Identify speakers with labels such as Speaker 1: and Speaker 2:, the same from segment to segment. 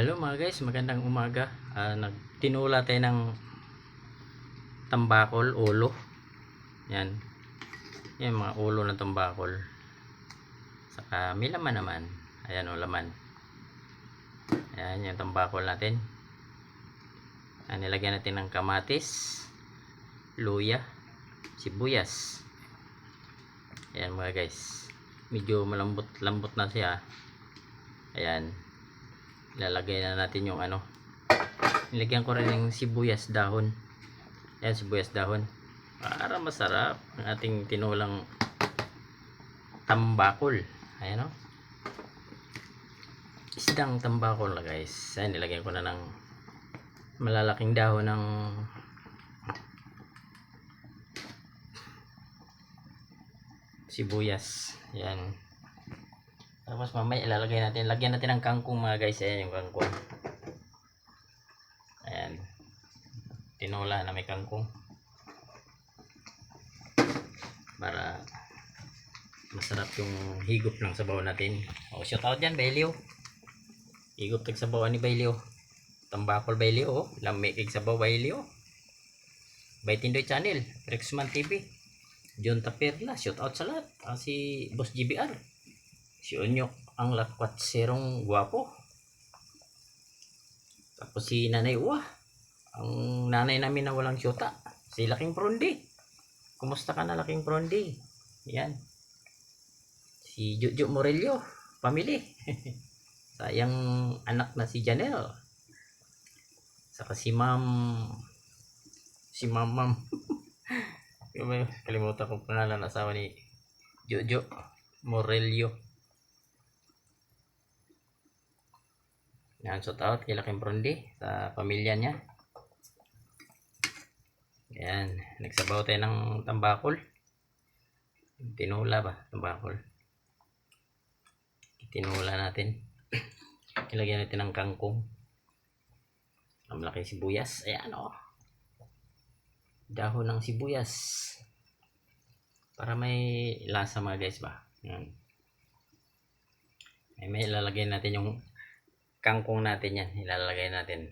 Speaker 1: Hello mga guys, magandang umaga. Ah, nagtinula tayo ng tambakol, ulo. Yan. Yan mga ulo ng tambakol. Saka may laman naman. Ayan o, laman. Ayan yung tambakol natin. Ayan, nilagyan natin ng kamatis, luya, sibuyas. Ayan mga guys. Medyo malambot-lambot na siya. Ayan ilalagay na natin yung ano. Nilagyan ko rin ng sibuyas dahon. Yan sibuyas dahon. Para masarap ang ating tinulang tambakol. Ayan o isdang tambakol na guys. Ayan nilagyan ko na ng malalaking dahon ng sibuyas. Yan tapos mamaya ilalagay natin, lagyan natin ng kangkong mga guys. Ayan yung kangkong. Ayan. Tinola na may kangkong. Para masarap yung higop ng sabaw natin. O, shout out dyan, Bailio. Higop tag sabaw ni Bailio. Tambakol Bailio, oh. Lamig kig sabaw Bailio. Baitindoy Channel, Rexman TV. John Taperla, shout out sa lahat. Ah, si Boss GBR si Onyok ang lakwat serong guwapo tapos si Nanay Uwa ang nanay namin na walang syota si Laking Prondi kumusta ka na Laking Prondi yan. Si Jojo Morello pamili sayang anak na si Janelle. Saka si Ma'am si Ma'am Ma'am kalimutan ko pangalan asawa ni Jojo Morello Yan, shout out kay Laking Brondi sa pamilya niya. Yan, nagsabaw tayo ng tambakol. Tinula ba? Tambakol. Tinula natin. Ilagyan natin ng kangkong. Ang malaking sibuyas. Ayan. Oh. Dahon ng sibuyas. Para may lasa mga guys ba. Yan. May ilalagay natin yung kangkong natin yan. Ilalagay natin.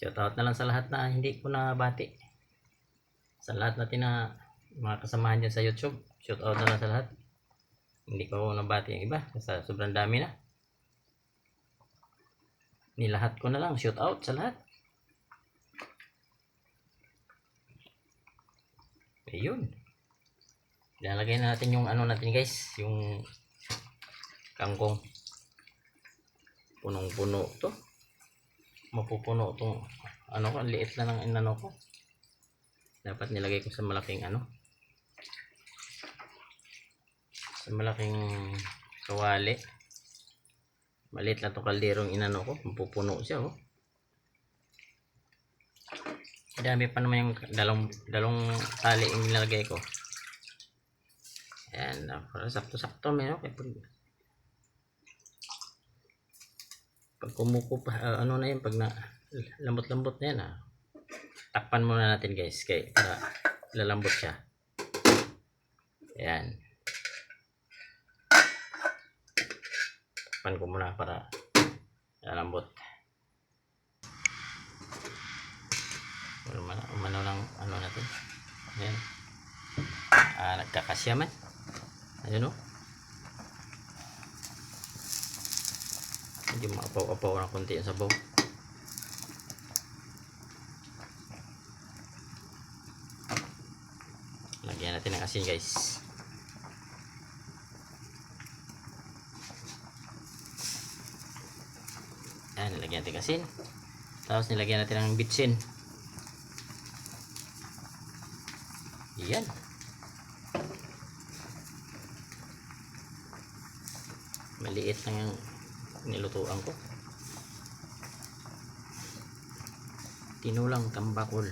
Speaker 1: Shout out na lang sa lahat na hindi ko na bati sa lahat natin na mga kasamahan dyan sa youtube shout out na lang sa lahat. Hindi ko nabati yung iba sa sobrang dami na. Nilahat ko na lang shout out sa lahat. Ayun. Ilalagay na natin yung ano natin guys yung kangkong. Punong puno to. Mapupuno tong ano ko liit lang ng inano ko. Dapat nilagay ko sa malaking ano. Sa malaking kawali. Maliit lang to kalderong inano ko. Mapupuno siya oh. Dami pa naman yung dalong dalong tali yung nilagay ko. Ayan para sakto sakto meron. Kaya pag pag kumuko pa uh, ano na yun pag na lambot-lambot na yan ah. takpan muna natin guys kay para lalambot siya. Ayan. Takpan ko muna para lalambot. Umano, umano lang ano natin. Ayan. Ah, nagkakasya man. Ayun o oh. Medyo maapaw-apaw ng konti ang sabaw. Lagyan natin ng asin guys. Yan nilagyan natin ng asin. Tapos nilagyan natin ng bitsin. Yan. Maliit lang yung nilutuan ko. Tinulang tambakol.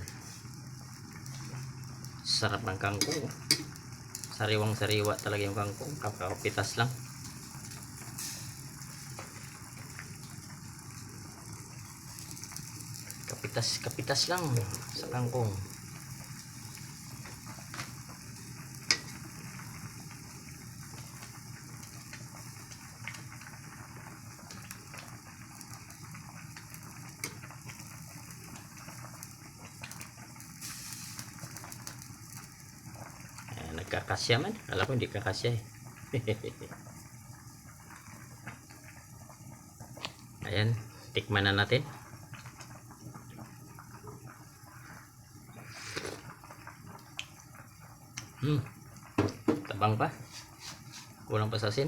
Speaker 1: Sarap ng kangkong. Sariwang sariwa talaga yung kangkong. Kakapitas lang. Kapitas kapitas lang sa kangkong Kakasya man. Alam ko hindi kakasya eh. Ayan. Tikman na natin. Hmm. Tabang pa. Kulang pa sa asin.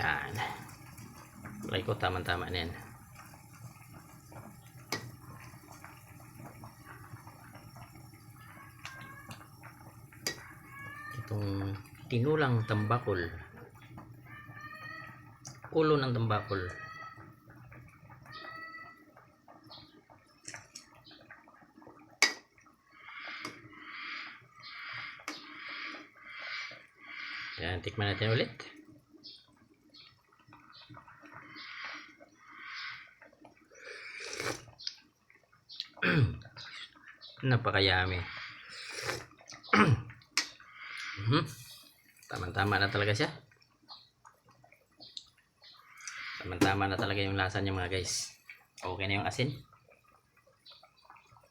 Speaker 1: Yan. Like ko tama-tama na yan. Tinulang tambakol. Ulo ng tambakol. Yan, tikman natin ulit. Napakayami. Mhm. Tama-tama na talaga siya. Tama-tama na talaga yung lasa niya mga guys. Okay na yung asin.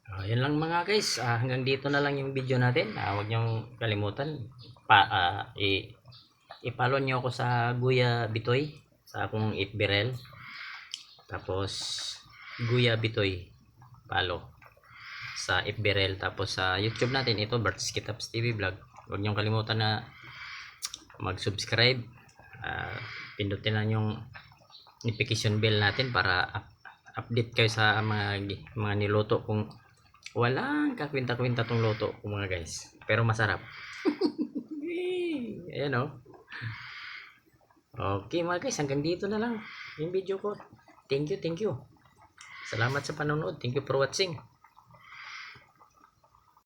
Speaker 1: Ah, yun lang mga guys. Ah, hanggang dito na lang yung video natin. Ah, huwag niyong kalimutan. Pa, ah, i, i-follow niyo ako sa Guya Bitoy. Sa akong Itbirel. Tapos, Guya Bitoy. Follow. Sa Itbirel. Tapos sa YouTube natin. Ito, Bert's Kitaps TV Vlog. Huwag niyong kalimutan na mag-subscribe. Ah, pindutin lang yung notification bell natin para up- update kayo sa mga mga niluto kung walang kakwinta-kwinta tong luto ko mga guys. Pero masarap. Ayan o. Okay mga guys, hanggang dito na lang yung video ko. Thank you, thank you. Salamat sa panonood. Thank you for watching.